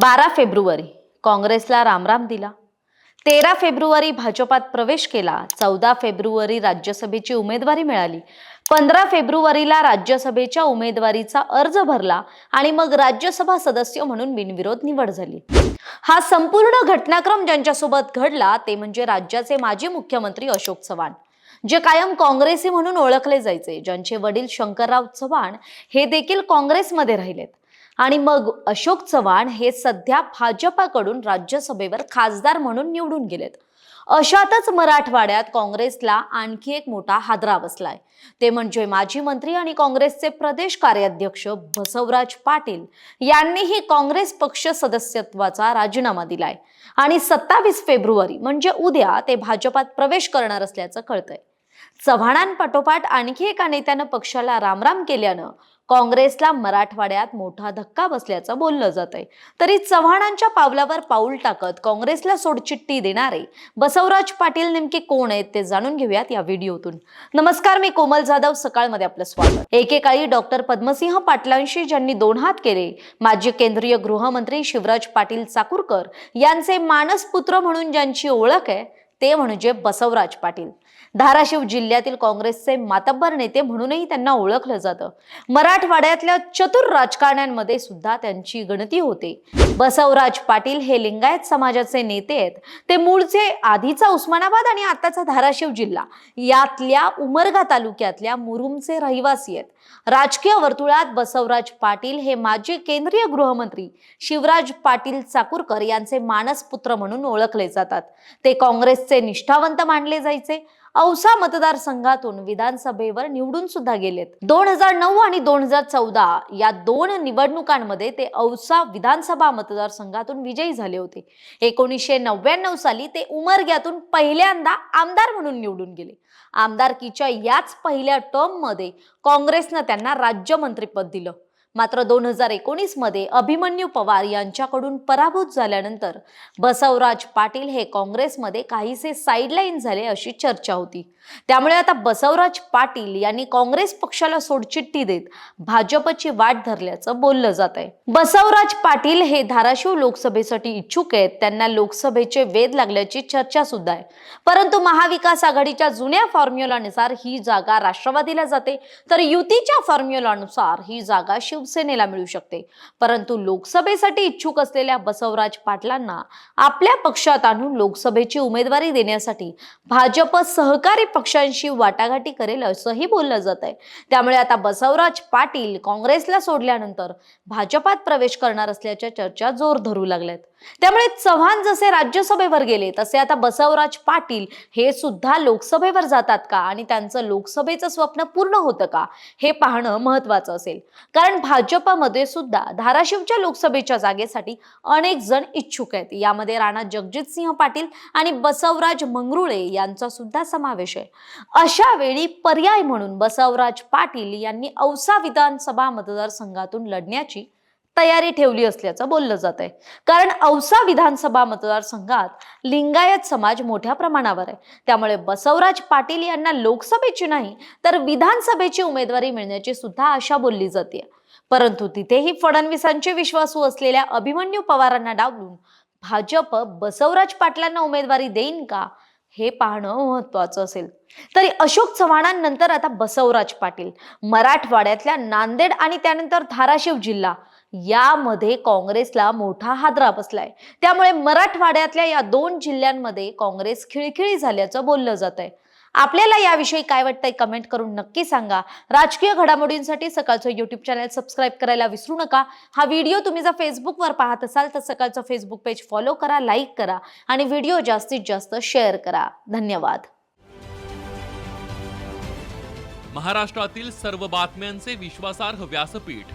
बारा फेब्रुवारी काँग्रेसला रामराम दिला. तेरा फेब्रुवारी भाजपात प्रवेश केला. चौदा फेब्रुवारी राज्यसभेची उमेदवारी मिळाली. पंधरा फेब्रुवारीला राज्यसभेच्या उमेदवारीचा अर्ज भरला आणि मग राज्यसभा सदस्य म्हणून बिनविरोध निवड झाली. हा संपूर्ण घटनाक्रम ज्यांच्यासोबत घडला ते म्हणजे राज्याचे माजी मुख्यमंत्री अशोक चव्हाण. जे कायम काँग्रेसी म्हणून ओळखले जायचे ज्यांचे वडील शंकरराव चव्हाण हे देखील काँग्रेसमध्ये राहिलेत. आणि मग अशोक चव्हाण हे सध्या भाजपाकडून राज्यसभेवर खासदार म्हणून निवडून गेलेत. अशातच मराठवाड्यात काँग्रेसला आणखी एक मोठा हादरा बसलाय. ते म्हणजे माजी मंत्री आणि काँग्रेसचे प्रदेश कार्याध्यक्ष बसवराज पाटील यांनीही काँग्रेस पक्ष सदस्यत्वाचा राजीनामा दिलाय. आणि सत्तावीस फेब्रुवारी म्हणजे उद्या ते भाजपात प्रवेश करणार असल्याचं कळतंय. चव्हाणांपाठोपाठ आणखी एका नेत्यानं पक्षाला रामराम केल्यानं काँग्रेसला मराठवाड्यात मोठा धक्का बसल्याचं बोललं जात आहे तरी चव्हाणांच्या पावलावर पाऊल टाकत काँग्रेसला सोडचिठ्ठी देणारे बसवराज पाटील नेमके कोण आहेत ते जाणून घेऊयात या व्हिडिओतून. नमस्कार मी कोमल जाधव सकाळमध्ये आपलं स्वागत. एकेकाळी डॉक्टर पद्मसिंह पाटलांशी ज्यांनी दोन हात केले माजी केंद्रीय गृहमंत्री शिवराज पाटील चाकूरकर यांचे मानसपुत्र म्हणून ज्यांची ओळख आहे ते म्हणजे बसवराज पाटील. धाराशिव जिल्ह्यातील काँग्रेसचे मातब्बर नेते म्हणूनही त्यांना ओळखलं जातं. मराठवाड्यातल्या चतुर राजकारण्यांमध्ये सुद्धा त्यांची गणती होते. बसवराज पाटील हे लिंगायत समाजाचे नेते आहेत. ते मूळचे आधीचा उस्मानाबाद आणि आताचा धाराशिव जिल्हा. यातल्या उमरगा तालुक्यातल्या मुरुमचे रहिवासी आहेत. राजकीय वर्तुळात बसवराज पाटील हे माजी केंद्रीय गृहमंत्री शिवराज पाटील चाकूरकर यांचे मानसपुत्र म्हणून ओळखले जातात. ते काँग्रेस काँग्रेसचे निष्ठावंत मानले जायचे. औसा मतदारसंघातून विधानसभेवर निवडून सुद्धा गेलेत. दोन हजार नऊ आणि दोन हजार चौदा या दोन निवडणुकांमध्ये ते औसा विधानसभा मतदारसंघातून विजयी झाले होते. एकोणीसशे नव्याण्णव साली ते उमरग्यातून पहिल्यांदा आमदार म्हणून निवडून गेले. आमदारकीच्या याच पहिल्या टर्ममध्ये काँग्रेसनं त्यांना राज्यमंत्रीपद दिलं. मात्र दोन हजार एकोणीसमध्ये अभिमन्यू पवार यांच्याकडून पराभूत झाल्यानंतर बसवराज पाटील हे काँग्रेसमध्ये काहीसे साईडलाईन झाले अशी चर्चा होती. त्यामुळे आता बसवराज पाटील यांनी काँग्रेस पक्षाला सोडचिठ्ठी देत भाजपची वाट धरल्याचं बोललं जात आहे बसवराज पाटील हे धाराशिव लोकसभेसाठी इच्छुक आहेत. त्यांना लोकसभेचे वेध लागल्याची चर्चा सुद्धा आहे. परंतु महाविकास आघाडीच्या जुन्या फॉर्म्युलानुसार ही जागा राष्ट्रवादीला जाते. तर युतीच्या फॉर्म्युलानुसार ही जागा शिव शिवसेनेला मिळू शकते. परंतु लोकसभेसाठी इच्छुक असलेल्या बसवराज पाटलांना आपल्या पक्षात आणून लोकसभेची उमेदवारी देण्यासाठी भाजप सहकारी पक्षांशी वाटाघाटी करेल असंही बोललं जात आहे. त्यामुळे आता बसवराज पाटील काँग्रेसला सोडल्यानंतर भाजपात प्रवेश करणार असल्याच्या चर्चा जोर धरू लागल्यात. त्यामुळे चव्हाण जसे राज्यसभेवर गेले तसे आता बसवराज पाटील हे सुद्धा लोकसभेवर जातात का? आणि त्यांचं लोकसभेचं स्वप्न पूर्ण होतं का? हे पाहणं महत्वाचं असेल. कारण भाजपमध्ये सुद्धा धाराशिवच्या लोकसभेच्या जागेसाठी अनेक जण इच्छुक आहेत. यामध्ये राणा जगजित सिंह पाटील आणि बसवराज मंगरुळे यांचा सुद्धा समावेश आहे. अशा वेळी पर्याय म्हणून बसवराज पाटील यांनी औसा विधानसभा मतदारसंघातून लढण्याची तयारी ठेवली असल्याचं बोललं जात आहे कारण औसा विधानसभा मतदारसंघात लिंगायत समाज मोठ्या प्रमाणावर आहे. त्यामुळे बसवराज पाटील यांना लोकसभेची नाही तर विधानसभेची उमेदवारी मिळण्याची सुद्धा आशा बोलली जाते परंतु तिथेही फडणवीसांचे विश्वासू असलेल्या अभिमन्यू पवारांना डावलून भाजप बसवराज पाटलांना उमेदवारी देईन का हे पाहणं महत्वाचं असेल. तरी अशोक चव्हाणांनंतर आता बसवराज पाटील मराठवाड्यातल्या नांदेड आणि त्यानंतर धाराशिव जिल्हा यामध्ये काँग्रेसला मोठा हादरा बसलाय. त्यामुळे मराठवाड्यातल्या या दोन जिल्ह्यांमध्ये काँग्रेस खिळखिळी झाल्याचं बोललं जात आहे आपल्याला याविषयी काय वाटतंय कमेंट करून नक्की सांगा. राजकीय घडामोडींसाठी सकाळचं युट्यूब चॅनल सबस्क्राईब करायला विसरू नका. हा व्हिडिओ तुम्ही जर फेसबुकवर पाहत असाल तर सकाळचं फेसबुक पेज फॉलो करा लाईक करा आणि व्हिडिओ जास्तीत जास्त शेअर करा. धन्यवाद. महाराष्ट्रातील सर्व बातम्यांचे विश्वासार्ह व्यासपीठ.